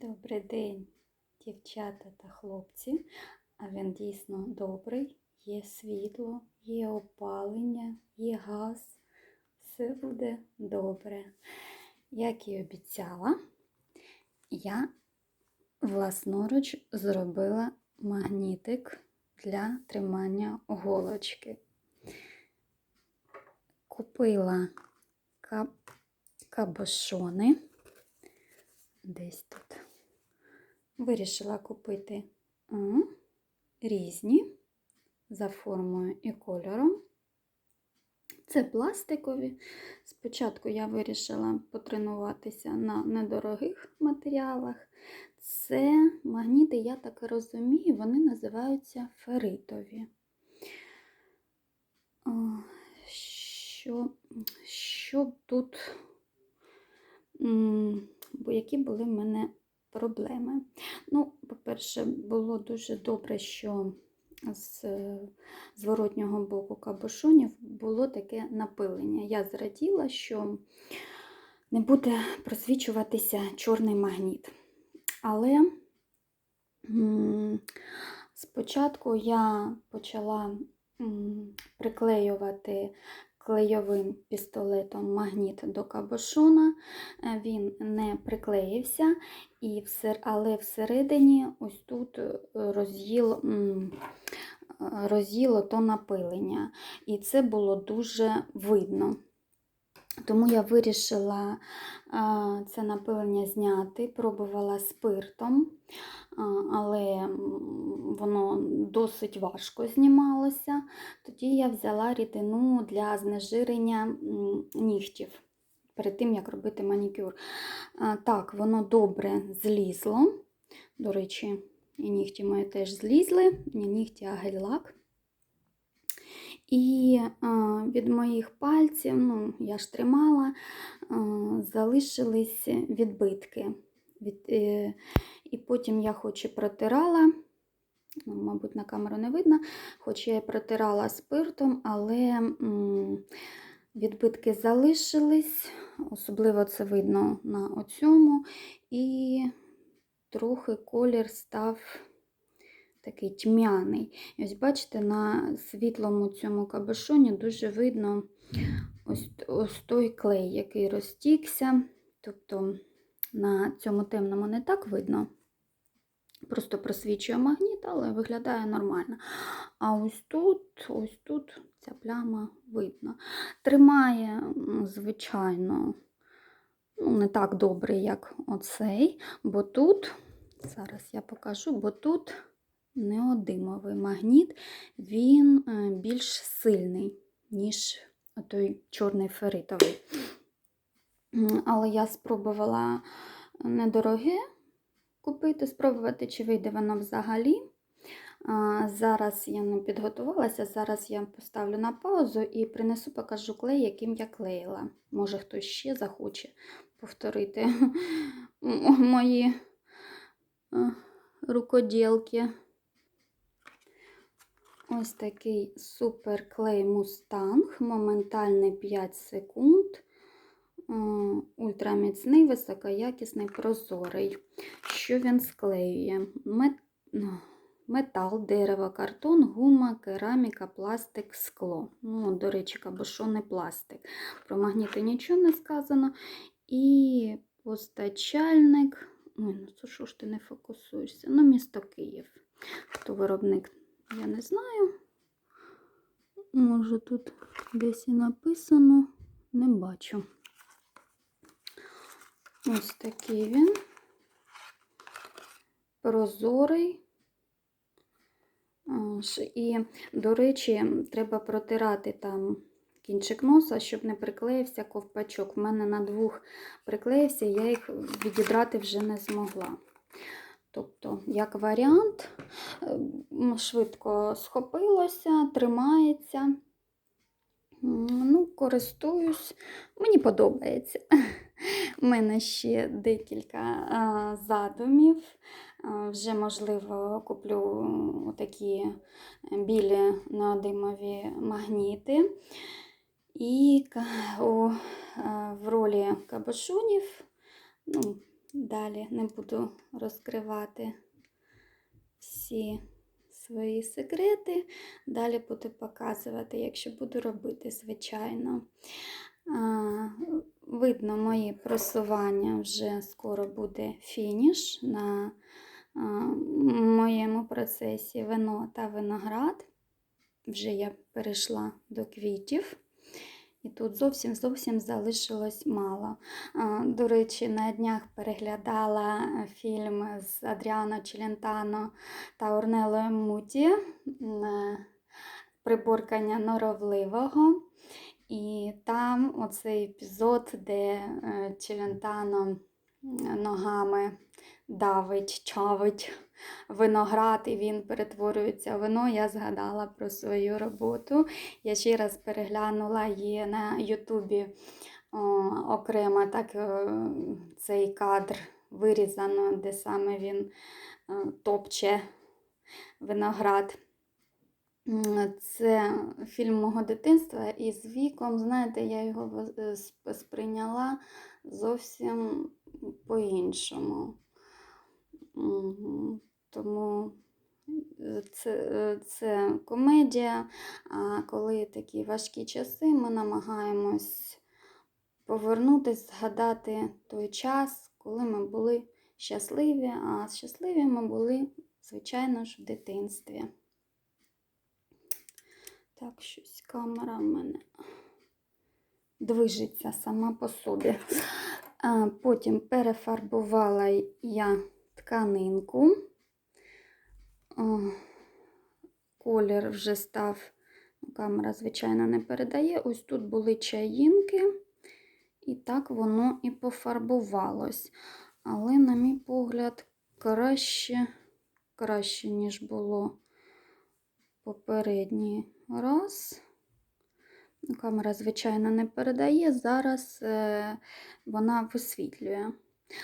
Добрий день, дівчата та хлопці. А він дійсно добрий. Є світло, є опалення, є газ. Все буде добре. Як і обіцяла, я власноруч зробила магнітик для тримання голочки. Купила каб... кабошони десь тут. Вирішила купити різні за формою і кольором. Це пластикові. Спочатку я вирішила потренуватися на недорогих матеріалах. Це магніти, я так розумію, вони називаються феритові. Що, що тут, які були в мене проблеми? Ну, по-перше, було дуже добре, що з зворотнього боку кабошонів було таке напилення. Я зраділа, що не буде просвічуватися чорний магніт. Але спочатку я почала приклеювати клейовим пістолетом магніт до кабошона. Е, Він не приклеївся, і але всередині ось тут роз'їл, е, роз'їло то напилення. І це було дуже видно. Тому я вирішила це напилення зняти, пробувала спиртом, але воно досить важко знімалося. Тоді я взяла рідину для знежирення нігтів перед тим, як робити манікюр. Так, воно добре злізло. До речі, і нігті мої теж злізли, не нігті, а гель-лак. І а, від моїх пальців, ну, я ж тримала, а, залишились відбитки. Від, е, і потім я хоч і протирала, ну, мабуть, на камеру не видно, хоч я протирала спиртом, але відбитки залишились, особливо це видно на оцьому, і трохи колір став такий тьмяний. І ось бачите, на світлому цьому кабошоні дуже видно ось, ось той клей, який розтікся. Тобто на цьому темному не так видно. Просто просвічує магніт, але виглядає нормально. А ось тут, ось тут ця пляма видно. Тримає, звичайно, ну, не так добре, як оцей, бо тут, зараз я покажу, бо тут неодимовий магніт, він е, більш сильний, ніж той чорний феритовий. Але я спробувала недороге купити, спробувати, чи вийде воно взагалі. Зараз я не підготувалася, зараз я поставлю на паузу і принесу, покажу клей, яким я клеїла. Може, хтось ще захоче повторити мої е, рукоділки. Ось такий супер клей Мустанг, моментальний 5 секунд. Е, Ультраміцний, високоякісний, прозорий. Що він склеює? Метал, дерево, картон, гума, кераміка, пластик, скло. Ну, до речі, кабошони пластик. Про магніти нічого не сказано. І постачальник. Ой, ну що ж ти не фокусуєшся? Ну, місто Київ. Хто виробник, я не знаю. Може, тут десь і написано, не бачу. Ось такий він. Прозорий. І, до речі, треба протирати там кінчик носа, щоб не приклеївся ковпачок. В мене на двох приклеївся, я їх відібрати вже не змогла. Тобто, як варіант, швидко схопилося, тримається. Ну, користуюсь, мені подобається. У мене ще декілька а, задумів. А, Вже, можливо, куплю такі білі неодимові магніти. І у, а, в ролі кабошонів, ну, Далі не буду розкривати всі свої секрети. Далі буду показувати, якщо буду робити, звичайно. Видно мої просування, вже скоро буде фініш на моєму процесі вино та виноград. Вже я перейшла до квітів. І тут зовсім зовсім залишилось мало. До речі, на днях переглядала фільм з Адріано Челентано та Орнелою Муті е, Приборкання норовливого. І там оцей епізод, де е, Челентано ногами давить, чавить виноград, і він перетворюється в вино. Я згадала про свою роботу. Я ще раз переглянула її на Ютубі окремо так е, цей кадр вирізано, де саме він е, топче виноград. Це фільм мого дитинства, і з віком, знаєте, я його е, сп- сприйняла зовсім по-іншому. Тому е, це, е, це комедія, а коли такі важкі часи, ми намагаємось повернутися, згадати той час, коли ми були щасливі, а щасливі ми були, звичайно ж, в дитинстві. Так, щось камера в мене движеться сама по собі. Потім перефарбувала я тканинку. О, Колір вже став, ну, камера, звичайно, не передає. Ось тут були чаїнки, і так воно і пофарбувалось. Але, на мій погляд, краще, краще, ніж було попередній раз. Ну, Камера, звичайно, не передає. Зараз е, вона висвітлює,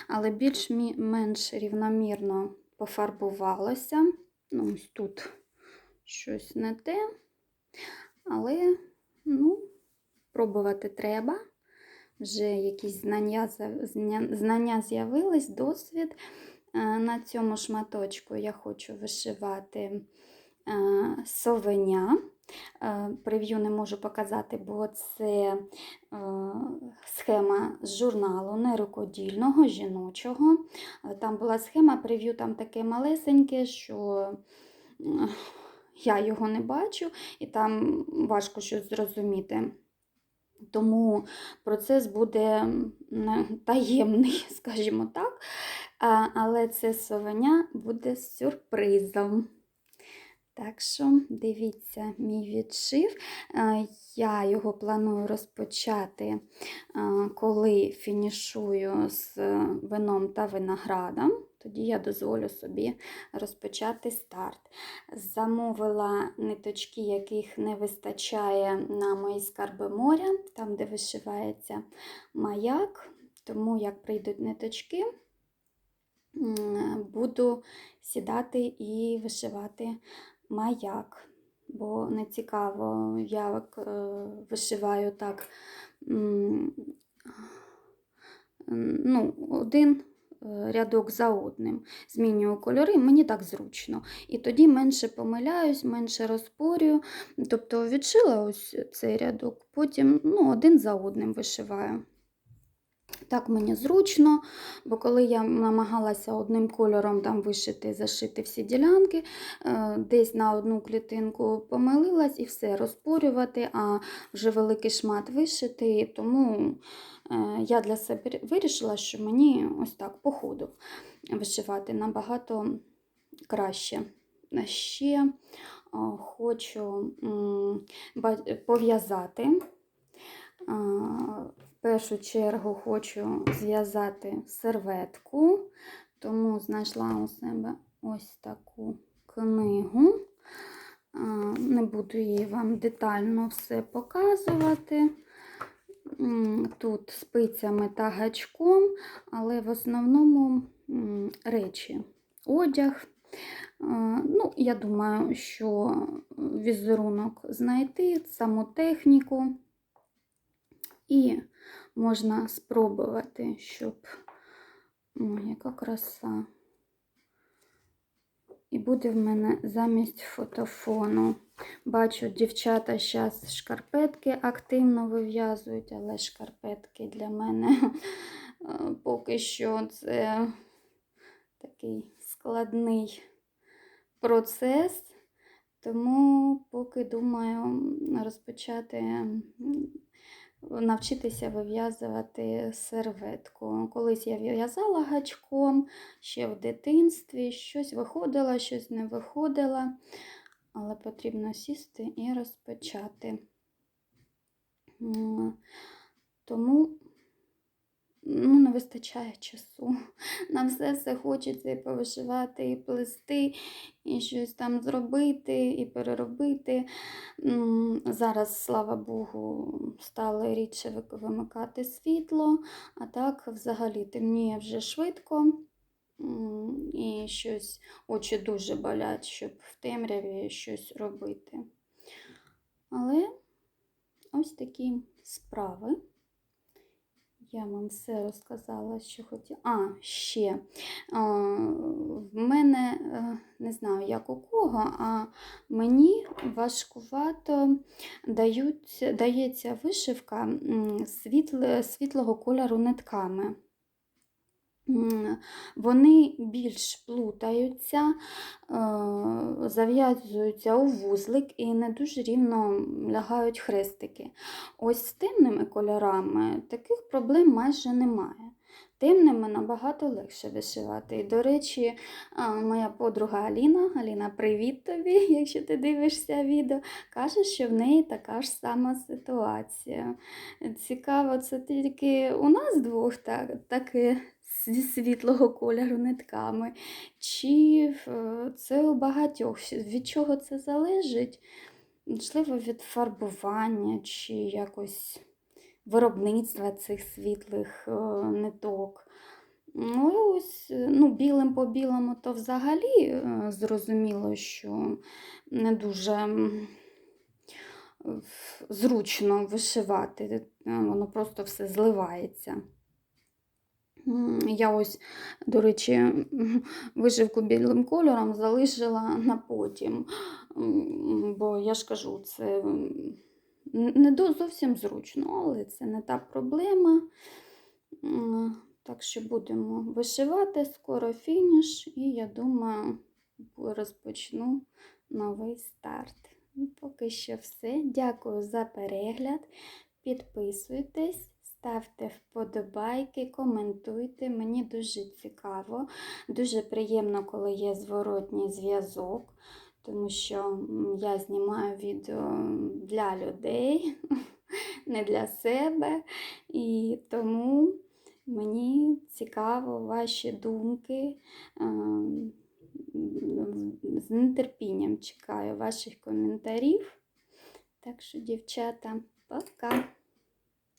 але більш-менш рівномірно пофарбувалася. Ну, ось тут щось не те. Але, ну, пробувати треба. Вже якісь знання, знання з'явились, досвід. Е, На цьому шматочку я хочу вишивати совеня. Е, Прев'ю не можу показати, бо це е, схема з журналу нерукодільного, жіночого. Е, Там була схема, прев'ю там таке малесеньке, що е, я його не бачу, і там важко щось зрозуміти. Тому процес буде таємний, скажімо так. Але це совеня буде сюрпризом. Так що дивіться мій відшив. Е, Я його планую розпочати, е, коли фінішую з вином та виноградом. Тоді я дозволю собі розпочати старт. Замовила ниточки, яких не вистачає на мої скарби моря, там, де вишивається маяк. Тому, як прийдуть ниточки, буду сідати і вишивати маяк. Бо не цікаво, я е, вишиваю так ну, один е, рядок за одним. Змінюю кольори, мені так зручно. І тоді менше помиляюсь, менше розпорюю. Тобто відшила ось цей рядок, потім ну, один за одним вишиваю. Так мені зручно, бо коли я намагалася одним кольором там вишити, зашити всі ділянки, е, десь на одну клітинку помилилась і все розпорювати, а вже великий шмат вишити. Тому е, я для себе вирішила, що мені ось так по ходу вишивати набагато краще. Ще е, хочу пов'язати. Першу чергу хочу зв'язати серветку, тому знайшла у себе ось таку книгу. Не буду її вам детально все показувати. Тут спицями та гачком, але в основному речі, одяг. Ну, я думаю, що візерунок знайти, саму техніку. І можна спробувати, щоб Ой, яка краса. І буде в мене замість фотофону. Бачу, дівчата зараз шкарпетки активно вив'язують, але шкарпетки для мене е, поки що це такий складний процес. Тому поки думаю розпочати навчитися вив'язувати серветку. Колись я в'язала гачком ще в дитинстві, щось виходило, щось не виходило, але потрібно сісти і розпочати. Тому ну, не вистачає часу. На все все хочеться і повишивати, і плести, і щось там зробити, і переробити. Зараз, слава Богу, стали рідше вимикати світло, а так взагалі темніє вже швидко. І щось очі дуже болять, щоб в темряві щось робити. Але ось такі справи. Я вам все розказала, що хотіла. А, ще. А, в мене, е, не знаю, як у кого, а мені важкувато дають, дається вишивка м, світлого кольору нитками. Вони більш плутаються, е, зав'язуються у вузлик і не дуже рівно лягають хрестики. Ось з темними кольорами таких проблем майже немає. Темними набагато легше вишивати. І, до речі, моя подруга Аліна, Аліна, привіт тобі, якщо ти дивишся відео, каже, що в неї така ж сама ситуація. Цікаво, це тільки у нас двох так, таке зі світлого кольору нитками, чи е, це у багатьох? Від чого це залежить? Можливо, від фарбування чи якось виробництва цих світлих е, ниток. Ну, ось, е, ну, білим по білому, то взагалі зрозуміло, що не дуже зручно вишивати, воно просто все зливається. Я ось, до речі, вишивку білим кольором залишила на потім, бо я ж кажу, це не зовсім зручно, але це не та проблема. Так що будемо вишивати, скоро фініш, і я думаю, розпочну новий старт. Ну, Поки що все. Дякую за перегляд. Підписуйтесь, ставте вподобайки, коментуйте. Мені дуже цікаво, дуже приємно, коли є зворотній зв'язок, тому що я знімаю відео для людей, не для себе. І тому мені цікаво ваші думки. Ем, З нетерпінням чекаю ваших коментарів. Так що, дівчата, пока!